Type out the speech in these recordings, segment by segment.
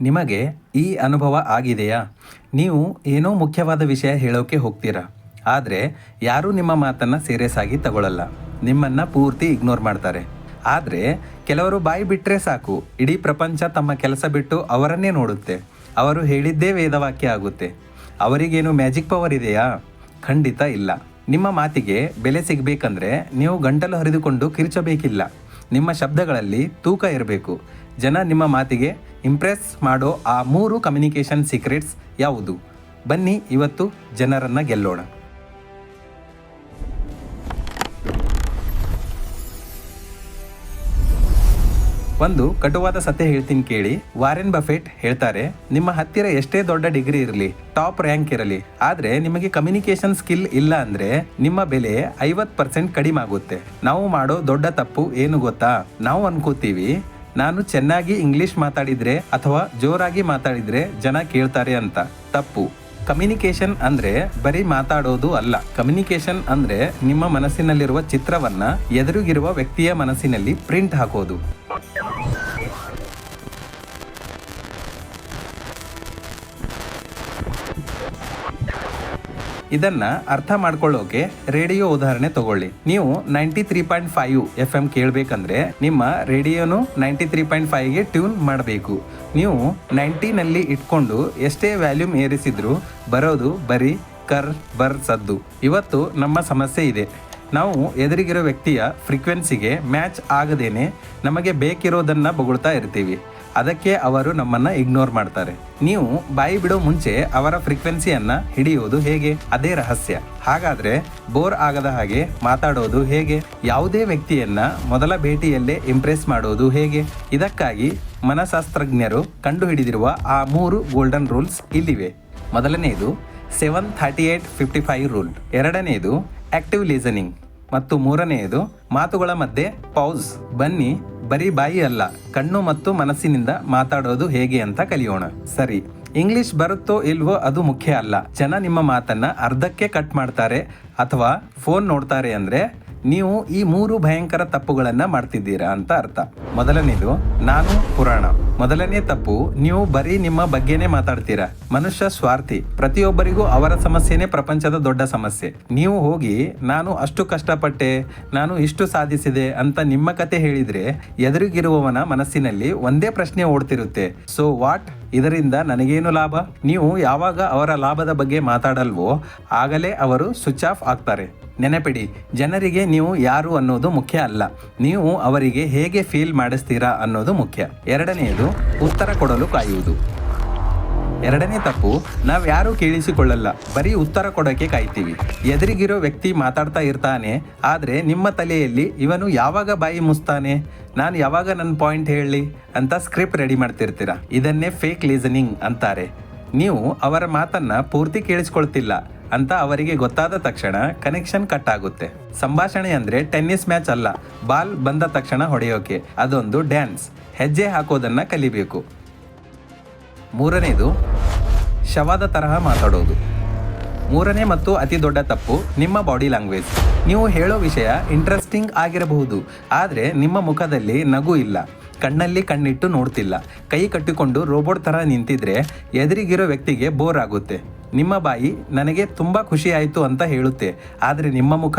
ನಿಮಗೆ ಈ ಅನುಭವ ಆಗಿದೆಯಾ? ನೀವು ಏನೋ ಮುಖ್ಯವಾದ ವಿಷಯ ಹೇಳೋಕೆ ಹೋಗ್ತೀರಾ? ಆದರೆ ಯಾರೂ ನಿಮ್ಮ ಮಾತನ್ನು ಸೀರಿಯಸ್ ಆಗಿ ತಗೊಳ್ಳಲ್ಲ ನಿಮ್ಮನ್ನು ಪೂರ್ತಿ ಇಗ್ನೋರ್ ಮಾಡ್ತಾರೆ. ಆದರೆ ಕೆಲವರು ಬಾಯಿ ಬಿಟ್ಟರೆ ಸಾಕು. ಇಡೀ ಪ್ರಪಂಚ ತಮ್ಮ ಕೆಲಸ ಬಿಟ್ಟು ಅವರನ್ನೇ ನೋಡುತ್ತೆ. ಅವರು ಹೇಳಿದ್ದೇ ವೇದವಾಕ್ಯ ಆಗುತ್ತೆ. ಅವರಿಗೇನು ಮ್ಯಾಜಿಕ್ ಪವರ್ ಇದೆಯಾ? ಖಂಡಿತ ಇಲ್ಲ. ನಿಮ್ಮ ಮಾತಿಗೆ ಬೆಲೆ ಸಿಗಬೇಕಂದ್ರೆ ನೀವು ಗಂಟಲು ಹರಿದುಕೊಂಡು ಕಿರ್ಚಬೇಕಿಲ್ಲ. ನಿಮ್ಮ ಶಬ್ದಗಳಲ್ಲಿ ತೂಕ ಇರಬೇಕು. ಜನ ನಿಮ್ಮ ಮಾತಿಗೆ ಇಂಪ್ರೆಸ್ ಮಾಡೋ ಆ ಮೂರು ಕಮ್ಯುನಿಕೇಷನ್ ಸೀಕ್ರೆಟ್ಸ್ ಯಾವುದು? ಬನ್ನಿ ಇವತ್ತು ಜನರನ್ನು ಗೆಲ್ಲೋಣ. ಒಂದು, ಕಟುವಾದ ಸತ್ಯ ಹೇಳ್ತೀನಿ ಕೇಳಿ. ವಾರೆನ್ ಬಫೆಟ್ ಹೇಳ್ತಾರೆ, ನಿಮ್ಮ ಹತ್ತಿರ ಎಷ್ಟೇ ದೊಡ್ಡ ಡಿಗ್ರಿ ಇರಲಿ, ಟಾಪ್ ರ್ಯಾಂಕ್ ಇರಲಿ, ಆದ್ರೆ ನಿಮಗೆ ಕಮ್ಯುನಿಕೇಶನ್ ಸ್ಕಿಲ್ ಇಲ್ಲ ಅಂದ್ರೆ ನಿಮ್ಮ ಬೆಲೆ ಐವತ್ತು ಪರ್ಸೆಂಟ್ ಕಡಿಮೆ ಆಗುತ್ತೆ. ನಾವು ಮಾಡೋ ದೊಡ್ಡ ತಪ್ಪು ಏನು ಗೊತ್ತಾ? ನಾವು ಅನ್ಕೋತೀವಿ ನಾನು ಚೆನ್ನಾಗಿ ಇಂಗ್ಲಿಷ್ ಮಾತಾಡಿದ್ರೆ ಅಥವಾ ಜೋರಾಗಿ ಮಾತಾಡಿದ್ರೆ ಜನ ಕೇಳ್ತಾರೆ ಅಂತ. ತಪ್ಪು. ಕಮ್ಯುನಿಕೇಶನ್ ಅಂದ್ರೆ ಬರೀ ಮಾತಾಡೋದು ಅಲ್ಲ. ಕಮ್ಯುನಿಕೇಶನ್ ಅಂದ್ರೆ ನಿಮ್ಮ ಮನಸ್ಸಿನಲ್ಲಿರುವ ಚಿತ್ರವನ್ನ ಎದುರಿಗಿರುವ ವ್ಯಕ್ತಿಯ ಮನಸ್ಸಿನಲ್ಲಿ ಪ್ರಿಂಟ್ ಹಾಕೋದು. ಇದನ್ನ ಅರ್ಥ ಮಾಡ್ಕೊಳ್ಳೋಕೆ ರೇಡಿಯೋ ಉದಾಹರಣೆ ತಗೊಳ್ಳಿ. ನೀವು ninety three point five F M ಕೇಳಬೇಕಂದ್ರೆ ನಿಮ್ಮ ರೇಡಿಯೋನು ನೈಂಟಿ ತ್ರೀ ಪಾಯಿಂಟ್ ಫೈವ್ಗೆ ಟ್ಯೂನ್ ಮಾಡಬೇಕು. ನೀವು ನೈಂಟಿನಲ್ಲಿ ಇಟ್ಕೊಂಡು ಎಷ್ಟೇ ವ್ಯಾಲ್ಯೂಮ್ ಏರಿಸಿದ್ರು ಬರೋದು ಬರೀ ಕರ್, ಬರ್, ಸದ್ದು. ಇವತ್ತು ನಮ್ಮ ಸಮಸ್ಯೆ ಇದೆ. ನಾವು ಎದುರಿಗಿರೋ ವ್ಯಕ್ತಿಯ ಫ್ರೀಕ್ವೆನ್ಸಿಗೆ ಮ್ಯಾಚ್ ಆಗದೇನೆ ನಮಗೆ ಬೇಕಿರೋದನ್ನ ಬೊಗಳ್ತಾ ಇರ್ತೀವಿ. ಅದಕ್ಕೆ ಅವರು ನಮ್ಮನ್ನ ಇಗ್ನೋರ್ ಮಾಡ್ತಾರೆ. ನೀವು ಬಾಯಿ ಬಿಡೋ ಮುಂಚೆ ಅವರ ಫ್ರೀಕ್ವೆನ್ಸಿಯನ್ನ ಹಿಡಿಯೋದು ಹೇಗೆ? ಅದೇ ರಹಸ್ಯ. ಹಾಗಾದ್ರೆ ಬೋರ್ ಆಗದ ಹಾಗೆ ಮಾತಾಡೋದು ಹೇಗೆ? ಯಾವುದೇ ವ್ಯಕ್ತಿಯನ್ನ ಮೊದಲ ಭೇಟಿಯಲ್ಲೇ ಇಂಪ್ರೆಸ್ ಮಾಡೋದು ಹೇಗೆ? ಇದಕ್ಕಾಗಿ ಮನಶಾಸ್ತ್ರಜ್ಞರು ಕಂಡುಹಿಡಿದಿರುವ ಆ ಮೂರು ಗೋಲ್ಡನ್ ರೂಲ್ಸ್ ಇಲ್ಲಿವೆ. ಮೊದಲನೆಯದು seven thirty eight fifty five rule ಎರಡನೆಯದು ಆಕ್ಟಿವ್ ಲಿಸನಿಂಗ್ ಮತ್ತು ಮೂರನೆಯದು ಮಾತುಗಳ ಮಧ್ಯೆ ಪೌಸ್ ಬನ್ನಿ ಬರೀ ಬಾಯಿ ಅಲ್ಲ, ಕಣ್ಣು ಮತ್ತು ಮನಸ್ಸಿನಿಂದ ಮಾತಾಡೋದು ಹೇಗೆ ಅಂತ ಕಲಿಯೋಣ. ಸರಿ, ಇಂಗ್ಲಿಷ್ ಬರುತ್ತೋ ಇಲ್ವೋ ಅದು ಮುಖ್ಯ ಅಲ್ಲ. ಜನ ನಿಮ್ಮ ಮಾತನ್ನ ಅರ್ಧಕ್ಕೆ ಕಟ್ ಮಾಡ್ತಾರೆ ಅಥವಾ ಫೋನ್ ನೋಡ್ತಾರೆ ಅಂದ್ರೆ ನೀವು ಈ ಮೂರು ಭಯಂಕರ ತಪ್ಪುಗಳನ್ನ ಮಾಡ್ತಿದ್ದೀರಾ ಅಂತ ಅರ್ಥ. ಮೊದಲನೇದು, ನಾನು ಪುರಾಣ. ಮೊದಲನೇ ತಪ್ಪು, ನೀವು ಬರೀ ನಿಮ್ಮ ಬಗ್ಗೆನೇ ಮಾತಾಡ್ತೀರಾ. ಮನುಷ್ಯ ಸ್ವಾರ್ಥಿ. ಪ್ರತಿಯೊಬ್ಬರಿಗೂ ಅವರ ಸಮಸ್ಯೆನೇ ಪ್ರಪಂಚದ ದೊಡ್ಡ ಸಮಸ್ಯೆ. ನೀವು ಹೋಗಿ, ನಾನು ಅಷ್ಟು ಕಷ್ಟಪಟ್ಟೆ, ನಾನು ಇಷ್ಟು ಸಾಧಿಸಿದೆ ಅಂತ ನಿಮ್ಮ ಕತೆ ಹೇಳಿದ್ರೆ ಎದುರಿಗಿರುವವನ ಮನಸ್ಸಿನಲ್ಲಿ ಒಂದೇ ಪ್ರಶ್ನೆ ಓಡ್ತಿರುತ್ತೆ. ಸೊ ವಾಟ್ ಇದರಿಂದ ನನಗೇನು ಲಾಭ? ನೀವು ಯಾವಾಗ ಅವರ ಲಾಭದ ಬಗ್ಗೆ ಮಾತಾಡಲ್ವೋ, ಆಗಲೇ ಅವರು ಸ್ವಿಚ್ ಆಫ್ ಆಗ್ತಾರೆ. ನೆನಪಿಡಿ, ಜನರಿಗೆ ನೀವು ಯಾರು ಅನ್ನೋದು ಮುಖ್ಯ ಅಲ್ಲ. ನೀವು ಅವರಿಗೆ ಹೇಗೆ ಫೀಲ್ ಮಾಡಿಸ್ತೀರಾ ಅನ್ನೋದು ಮುಖ್ಯ. ಎರಡನೆಯದು, ಉತ್ತರ ಕೊಡಲು ಕಾಯುವುದು. ಎರಡನೇ ತಪ್ಪು, ನಾವು ಯಾರೂ ಕೇಳಿಸಿಕೊಳ್ಳಲ್ಲ. ಬರೀ ಉತ್ತರ ಕೊಡೋಕೆ ಕಾಯ್ತೀವಿ. ಎದುರಿಗಿರೋ ವ್ಯಕ್ತಿ ಮಾತಾಡ್ತಾ ಇರ್ತಾನೆ, ಆದರೆ ನಿಮ್ಮ ತಲೆಯಲ್ಲಿ ಇವನು ಯಾವಾಗ ಬಾಯಿ ಮುಸ್ತಾನೆ ನಾನು ಯಾವಾಗ ನನ್ನ ಪಾಯಿಂಟ್ ಹೇಳಲಿ ಅಂತ ಸ್ಕ್ರಿಪ್ಟ್ ರೆಡಿ ಮಾಡ್ತಿರ್ತೀರ? ಇದನ್ನೇ ಫೇಕ್ ಲೀಸನಿಂಗ್ ಅಂತಾರೆ. ನೀವು ಅವರ ಮಾತನ್ನು ಪೂರ್ತಿ ಕೇಳಿಸ್ಕೊಳ್ತಿಲ್ಲ. ಅಂತ ಅವರಿಗೆ ಗೊತ್ತಾದ ತಕ್ಷಣ ಕನೆಕ್ಷನ್ ಕಟ್ ಆಗುತ್ತೆ. ಸಂಭಾಷಣೆ ಅಂದ್ರೆ ಟೆನ್ನಿಸ್ ಮ್ಯಾಚ್ ಅಲ್ಲ ಬಾಲ್ ಬಂದ ತಕ್ಷಣ ಹೊಡೆಯೋಕೆ, ಅದೊಂದು ಡ್ಯಾನ್ಸ್ ಹೆಜ್ಜೆ ಹಾಕೋದನ್ನ ಕಲಿಬೇಕು. ಮೂರನೇದು, ಶವದ ತರಹ ಮಾತಾಡೋದು. ಮೂರನೇ ಮತ್ತು ಅತಿ ದೊಡ್ಡ ತಪ್ಪು, ನಿಮ್ಮ ಬಾಡಿ ಲ್ಯಾಂಗ್ವೇಜ್ ನೀವು ಹೇಳೋ ವಿಷಯ ಇಂಟ್ರೆಸ್ಟಿಂಗ್ ಆಗಿರಬಹುದು, ಆದರೆ ನಿಮ್ಮ ಮುಖದಲ್ಲಿ ನಗು ಇಲ್ಲ, ಕಣ್ಣಲ್ಲಿ ಕಣ್ಣಿಟ್ಟು ನೋಡ್ತಿಲ್ಲ. ಕೈ ಕಟ್ಟಿಕೊಂಡು ರೋಬೋಟ್ ಥರ ನಿಂತಿದ್ರೆ ಎದುರಿಗಿರೋ ವ್ಯಕ್ತಿಗೆ ಬೋರ್ ಆಗುತ್ತೆ. ನಿಮ್ಮ ಬಾಯಿ ನನಗೆ ತುಂಬ ಖುಷಿ ಆಯಿತು ಅಂತ ಹೇಳುತ್ತೆ. ಆದರೆ ನಿಮ್ಮ ಮುಖ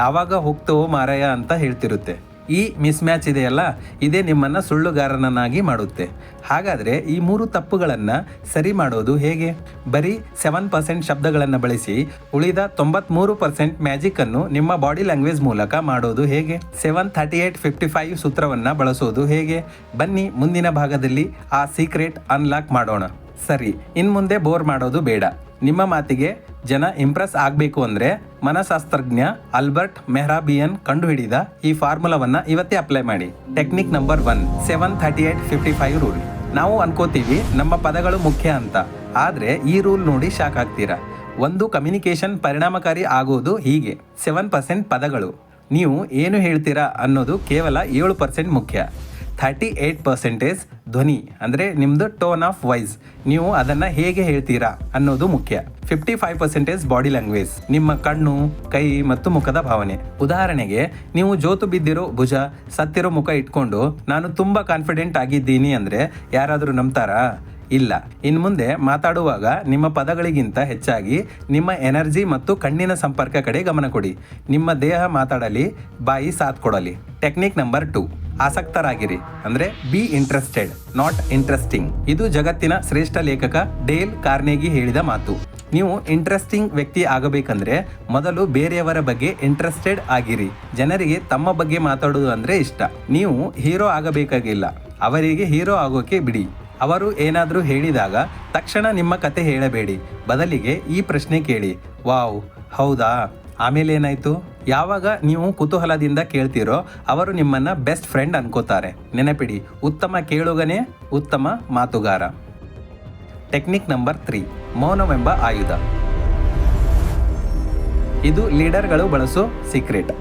ಯಾವಾಗ ಹೋಗ್ತವೋ ಮಾರಾಯ ಅಂತ ಹೇಳ್ತಿರುತ್ತೆ. ಈ ಮಿಸ್ ಮ್ಯಾಚ್ ಇದೆಯಲ್ಲ, ಇದೇ ನಿಮ್ಮನ್ನು ಸುಳ್ಳುಗಾರನನ್ನಾಗಿ ಮಾಡುತ್ತೆ. ಹಾಗಾದರೆ ಈ ಮೂರು ತಪ್ಪುಗಳನ್ನು ಸರಿ ಮಾಡೋದು ಹೇಗೆ? ಬರೀ ಸೆವೆನ್ ಪರ್ಸೆಂಟ್ ಶಬ್ದಗಳನ್ನು ಬಳಸಿ ಉಳಿದ ತೊಂಬತ್ಮೂರು ಪರ್ಸೆಂಟ್ ಮ್ಯಾಜಿಕನ್ನು ನಿಮ್ಮ ಬಾಡಿ ಲ್ಯಾಂಗ್ವೇಜ್ ಮೂಲಕ ಮಾಡೋದು ಹೇಗೆ? Seven thirty eight fifty five ಸೂತ್ರವನ್ನು ಬಳಸೋದು ಹೇಗೆ? ಬನ್ನಿ ಮುಂದಿನ ಭಾಗದಲ್ಲಿ ಆ ಸೀಕ್ರೆಟ್ ಅನ್ಲಾಕ್ ಮಾಡೋಣ. ಸರಿ ಇನ್ನು ಮುಂದೆ ಬೋರ್ ಮಾಡೋದು ಬೇಡ. ನಿಮ್ಮ ಮಾತಿಗೆ ಜನ ಇಂಪ್ರೆಸ್ ಆಗಬೇಕು ಅಂದರೆ ಮನಶಾಸ್ತ್ರಜ್ಞ ಅಲ್ಬರ್ಟ್ ಮೆಹ್ರಾಬಿಯನ್ ಕಂಡುಹಿಡಿದ ಈ ಫಾರ್ಮುಲಾವನ್ನ ಇವತ್ತೇ ಅಪ್ಲೈ ಮಾಡಿ. Technique number one, seven thirty eight fifty five rule. ನಾವು ಅನ್ಕೋತೀವಿ ನಮ್ಮ ಪದಗಳು ಮುಖ್ಯ ಅಂತ. ಆದರೆ ಈ ರೂಲ್ ನೋಡಿ ಶಾಕ್ ಆಗ್ತೀರಾ? ಒಂದು ಕಮ್ಯುನಿಕೇಷನ್ ಪರಿಣಾಮಕಾರಿ ಆಗೋದು ಹೀಗೆ. ಸೆವೆನ್ ಪರ್ಸೆಂಟ್ ಪದಗಳು. ನೀವು ಏನು ಹೇಳ್ತೀರಾ ಅನ್ನೋದು ಕೇವಲ ಏಳು ಪರ್ಸೆಂಟ್ ಮುಖ್ಯ. ಥರ್ಟಿ ಏಯ್ಟ್ ಪರ್ಸೆಂಟೇಜ್ ಧ್ವನಿ, ಅಂದರೆ ನಿಮ್ಮದು ಟೋನ್ ಆಫ್ ವಾಯ್ಸ್ ನೀವು ಅದನ್ನು ಹೇಗೆ ಹೇಳ್ತೀರಾ ಅನ್ನೋದು ಮುಖ್ಯ. Fifty five percentage body language ನಿಮ್ಮ ಕಣ್ಣು, ಕೈ ಮತ್ತು ಮುಖದ ಭಾವನೆ. ಉದಾಹರಣೆಗೆ, ನೀವು ಜೋತು ಬಿದ್ದಿರೋ ಭುಜ, ಸತ್ತಿರೋ ಮುಖ ಇಟ್ಕೊಂಡು, ನಾನು ತುಂಬ ಕಾನ್ಫಿಡೆಂಟ್ ಆಗಿದ್ದೀನಿ ಅಂದರೆ ಯಾರಾದರೂ ನಂಬ್ತಾರಾ? ಇಲ್ಲ. ಇನ್ನು ಮುಂದೆ ಮಾತಾಡುವಾಗ ನಿಮ್ಮ ಪದಗಳಿಗಿಂತ ಹೆಚ್ಚಾಗಿ ನಿಮ್ಮ ಎನರ್ಜಿ ಮತ್ತು ಕಣ್ಣಿನ ಸಂಪರ್ಕ ಕಡೆ ಗಮನ ಕೊಡಿ. ನಿಮ್ಮ ದೇಹ ಮಾತಾಡಲಿ, ಬಾಯಿ ಸಾಥ್ ಕೊಡಲಿ. ಟೆಕ್ನಿಕ್ ನಂಬರ್ ಟು, ಆಸಕ್ತರಾಗಿರಿ. ಅಂದ್ರೆ ಬಿ ಇಂಟ್ರೆಸ್ಟೆಡ್, ನಾಟ್ ಇಂಟ್ರೆಸ್ಟಿಂಗ್. ಇದು ಜಗತ್ತಿನ ಶ್ರೇಷ್ಠ ಲೇಖಕ ಡೇಲ್ ಕಾರ್ನೆಗಿ ಹೇಳಿದ ಮಾತು. ನೀವು ಇಂಟ್ರೆಸ್ಟಿಂಗ್ ವ್ಯಕ್ತಿ ಆಗಬೇಕಂದ್ರೆ ಮೊದಲು ಬೇರೆಯವರ ಬಗ್ಗೆ ಇಂಟ್ರೆಸ್ಟೆಡ್ ಆಗಿರಿ. ಜನರಿಗೆ ತಮ್ಮ ಬಗ್ಗೆ ಮಾತಾಡುವುದು ಅಂದ್ರೆ ಇಷ್ಟ. ನೀವು ಹೀರೋ ಆಗಬೇಕಾಗಿಲ್ಲ. ಅವರಿಗೆ ಹೀರೋ ಆಗೋಕೆ ಬಿಡಿ. ಅವರು ಏನಾದರೂ ಹೇಳಿದಾಗ ತಕ್ಷಣ ನಿಮ್ಮ ಕತೆ ಹೇಳಬೇಡಿ. ಬದಲಿಗೆ ಈ ಪ್ರಶ್ನೆ ಕೇಳಿ. ವಾವ್, ಹೌದಾ? ಆಮೇಲೆ ಏನಾಯಿತು? ಯಾವಾಗ ನೀವು ಕುತೂಹಲದಿಂದ ಕೇಳ್ತೀರೋ ಅವರು ನಿಮ್ಮನ್ನ ಬೆಸ್ಟ್ ಫ್ರೆಂಡ್ ಅನ್ಕೋತಾರೆ. ನೆನಪಿಡಿ, ಉತ್ತಮ ಕೇಳುಗನೇ ಉತ್ತಮ ಮಾತುಗಾರ. ಟೆಕ್ನಿಕ್ ನಂಬರ್ ತ್ರೀ ಮೌನವೆಂಬ ಆಯುಧ. ಇದು ಲೀಡರ್ಗಳು ಬಳಸೋ ಸೀಕ್ರೆಟ್.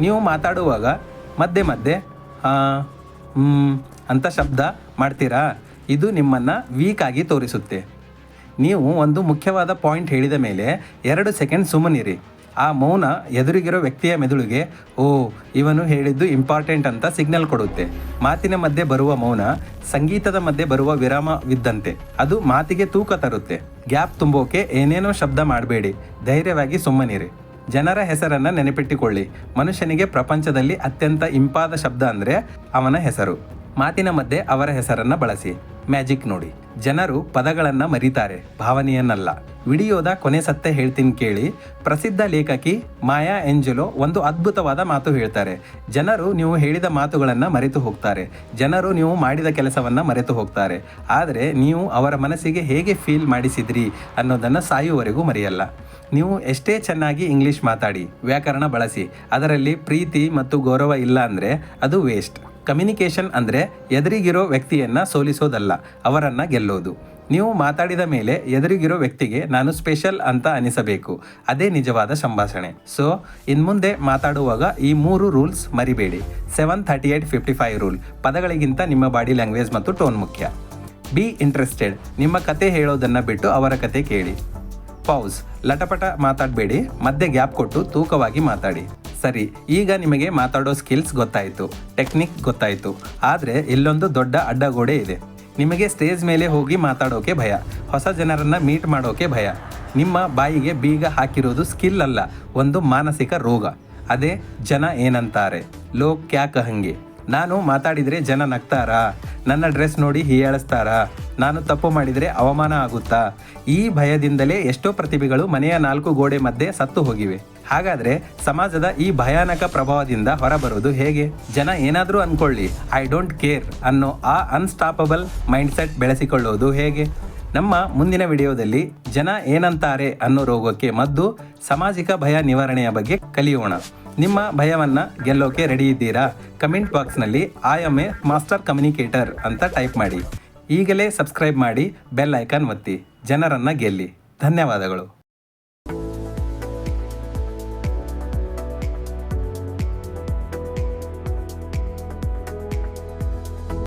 ನೀವು ಮಾತಾಡುವಾಗ ಮಧ್ಯೆ ಮಧ್ಯೆ, ಹಾಂ ಅಂತ ಶಬ್ದ ಮಾಡ್ತೀರಾ? ಇದು ನಿಮ್ಮನ್ನು ವೀಕ್ ಆಗಿ ತೋರಿಸುತ್ತೆ. ನೀವು ಒಂದು ಮುಖ್ಯವಾದ ಪಾಯಿಂಟ್ ಹೇಳಿದ ಮೇಲೆ ಎರಡು ಸೆಕೆಂಡ್ ಸುಮ್ಮನಿರಿ. ಆ ಮೌನ ಎದುರಿಗಿರೋ ವ್ಯಕ್ತಿಯ ಮೆದುಳಿಗೆ, ಓ, ಇವನು ಹೇಳಿದ್ದು ಇಂಪಾರ್ಟೆಂಟ್ ಅಂತ ಸಿಗ್ನಲ್ ಕೊಡುತ್ತೆ. ಮಾತಿನ ಮಧ್ಯೆ ಬರುವ ಮೌನ ಸಂಗೀತದ ಮಧ್ಯೆ ಬರುವ ವಿರಾಮವಿದ್ದಂತೆ ಅದು ಮಾತಿಗೆ ತೂಕ ತರುತ್ತೆ. ಗ್ಯಾಪ್ ತುಂಬೋಕೆ ಏನೇನೋ ಶಬ್ದ ಮಾಡಬೇಡಿ. ಧೈರ್ಯವಾಗಿ ಸುಮ್ಮನಿರಿ. ಜನರ ಹೆಸರನ್ನು ನೆನಪಿಟ್ಟುಕೊಳ್ಳಿ. ಮನುಷ್ಯನಿಗೆ ಪ್ರಪಂಚದಲ್ಲಿ ಅತ್ಯಂತ ಇಂಪಾದ ಶಬ್ದ ಅಂದರೆ ಅವನ ಹೆಸರು. ಮಾತಿನ ಮಧ್ಯೆ ಅವರ ಹೆಸರನ್ನು ಬಳಸಿ. ಮ್ಯಾಜಿಕ್ ನೋಡಿ. ಜನರು ಪದಗಳನ್ನ ಮರೀತಾರೆ. ಭಾವನೆಯನ್ನಲ್ಲ. ವಿಡಿಯೋದ ಕೊನೆ ಸತ್ತೆ ಹೇಳ್ತೀನಿ ಕೇಳಿ. ಪ್ರಸಿದ್ಧ ಲೇಖಕಿ ಮಾಯಾ ಎಂಜೆಲೋ ಒಂದು ಅದ್ಭುತವಾದ ಮಾತು ಹೇಳ್ತಾರೆ. ಜನರು ನೀವು ಹೇಳಿದ ಮಾತುಗಳನ್ನು ಮರೆತು ಹೋಗ್ತಾರೆ. ಜನರು ನೀವು ಮಾಡಿದ ಕೆಲಸವನ್ನ ಮರೆತು ಹೋಗ್ತಾರೆ. ಆದರೆ ನೀವು ಅವರ ಮನಸ್ಸಿಗೆ ಹೇಗೆ ಫೀಲ್ ಮಾಡಿಸಿದ್ರಿ ಅನ್ನೋದನ್ನು ಸಾಯುವವರೆಗೂ ಮರೆಯಲ್ಲ. ನೀವು ಎಷ್ಟೇ ಚೆನ್ನಾಗಿ ಇಂಗ್ಲಿಷ್ ಮಾತಾಡಿ, ವ್ಯಾಕರಣ ಬಳಸಿ, ಅದರಲ್ಲಿ ಪ್ರೀತಿ ಮತ್ತು ಗೌರವ ಇಲ್ಲ ಅಂದರೆ ಅದು ವೇಸ್ಟ್ ಕಮ್ಯುನಿಕೇಷನ್ ಅಂದರೆ ಎದುರಿಗಿರೋ ವ್ಯಕ್ತಿಯನ್ನು ಸೋಲಿಸೋದಲ್ಲ, ಅವರನ್ನು ಗೆಲ್ಲೋದು. ನೀವು ಮಾತಾಡಿದ ಮೇಲೆ ಎದುರಿಗಿರೋ ವ್ಯಕ್ತಿಗೆ ನಾನು ಸ್ಪೆಷಲ್ ಅಂತ ಅನಿಸಬೇಕು. ಅದೇ ನಿಜವಾದ ಸಂಭಾಷಣೆ. ಸೊ ಇನ್ಮುಂದೆ ಮಾತಾಡುವಾಗ ಈ ಮೂರು ರೂಲ್ಸ್ ಮರಿಬೇಡಿ. Seven thirty eight fifty five rule. ಪದಗಳಿಗಿಂತ ನಿಮ್ಮ ಬಾಡಿ ಲ್ಯಾಂಗ್ವೇಜ್ ಮತ್ತು ಟೋನ್ ಮುಖ್ಯ. Be interested. ನಿಮ್ಮ ಕತೆ ಹೇಳೋದನ್ನು ಬಿಟ್ಟು ಅವರ ಕತೆ ಕೇಳಿ. ಪೌಸ್. ಲಟಪಟ ಮಾತಾಡಬೇಡಿ. ಮಧ್ಯೆ ಗ್ಯಾಪ್ ಕೊಟ್ಟು ತೂಕವಾಗಿ ಮಾತಾಡಿ. ಸರಿ, ಈಗ ನಿಮಗೆ ಮಾತಾಡೋ ಸ್ಕಿಲ್ಸ್ ಗೊತ್ತಾಯಿತು ಟೆಕ್ನಿಕ್ ಗೊತ್ತಾಯಿತು, ಆದರೆ ಇಲ್ಲೊಂದು ದೊಡ್ಡ ಅಡ್ಡಗೋಡೆ ಇದೆ. ನಿಮಗೆ ಸ್ಟೇಜ್ ಮೇಲೆ ಹೋಗಿ ಮಾತಾಡೋಕೆ ಭಯ, ಹೊಸ ಜನರನ್ನು ಮೀಟ್ ಮಾಡೋಕೆ ಭಯ. ನಿಮ್ಮ ಬಾಯಿಗೆ ಬೀಗ ಹಾಕಿರೋದು ಸ್ಕಿಲ್ ಅಲ್ಲ, ಒಂದು ಮಾನಸಿಕ ರೋಗ. ಅದೇ ಜನ ಏನಂತಾರೆ, ಲೋಕ್ ಕ್ಯಾ ಕಹಂಗೆ ನಾನು ಮಾತಾಡಿದರೆ ಜನ ನಗ್ತಾರಾ? ನನ್ನ ಡ್ರೆಸ್ ನೋಡಿ ಹೀಯಾಳಿಸ್ತಾರಾ? ನಾನು ತಪ್ಪು ಮಾಡಿದರೆ ಅವಮಾನ ಆಗುತ್ತಾ? ಈ ಭಯದಿಂದಲೇ ಎಷ್ಟೋ ಪ್ರತಿಭೆಗಳು ಮನೆಯ ನಾಲ್ಕು ಗೋಡೆ ಮಧ್ಯೆ ಸತ್ತು ಹೋಗಿವೆ. ಹಾಗಾದರೆ ಸಮಾಜದ ಈ ಭಯಾನಕ ಪ್ರಭಾವದಿಂದ ಹೊರಬರುವುದು ಹೇಗೆ? ಜನ ಏನಾದರೂ ಅನ್ಕೊಳ್ಳಿ. ಐ ಡೋಂಟ್ ಕೇರ್ ಅನ್ನೋ ಆ ಅನ್ಸ್ಟಾಪಬಲ್ ಮೈಂಡ್ಸೆಟ್ ಬೆಳೆಸಿಕೊಳ್ಳುವುದು ಹೇಗೆ? ನಮ್ಮ ಮುಂದಿನ ವಿಡಿಯೋದಲ್ಲಿ ಜನ ಏನಂತಾರೆ ಅನ್ನೋ ರೋಗಕ್ಕೆ ಮದ್ದು, ಸಾಮಾಜಿಕ ಭಯ ನಿವಾರಣೆಯ ಬಗ್ಗೆ ಕಲಿಯೋಣ. ನಿಮ್ಮ ಭಯವನ್ನ ಗೆಲ್ಲೋಕೆ ರೆಡಿ ಇದ್ದೀರಾ? ಕಮೆಂಟ್ ಬಾಕ್ಸ್ನಲ್ಲಿ I am a master communicator ಅಂತ ಟೈಪ್ ಮಾಡಿ. ಈಗಲೇ ಸಬ್ಸ್ಕ್ರೈಬ್ ಮಾಡಿ ಬೆಲ್ ಐಕಾನ್ ಒತ್ತಿ. ಜನರನ್ನು ಗೆಲ್ಲಿ. ಧನ್ಯವಾದಗಳು.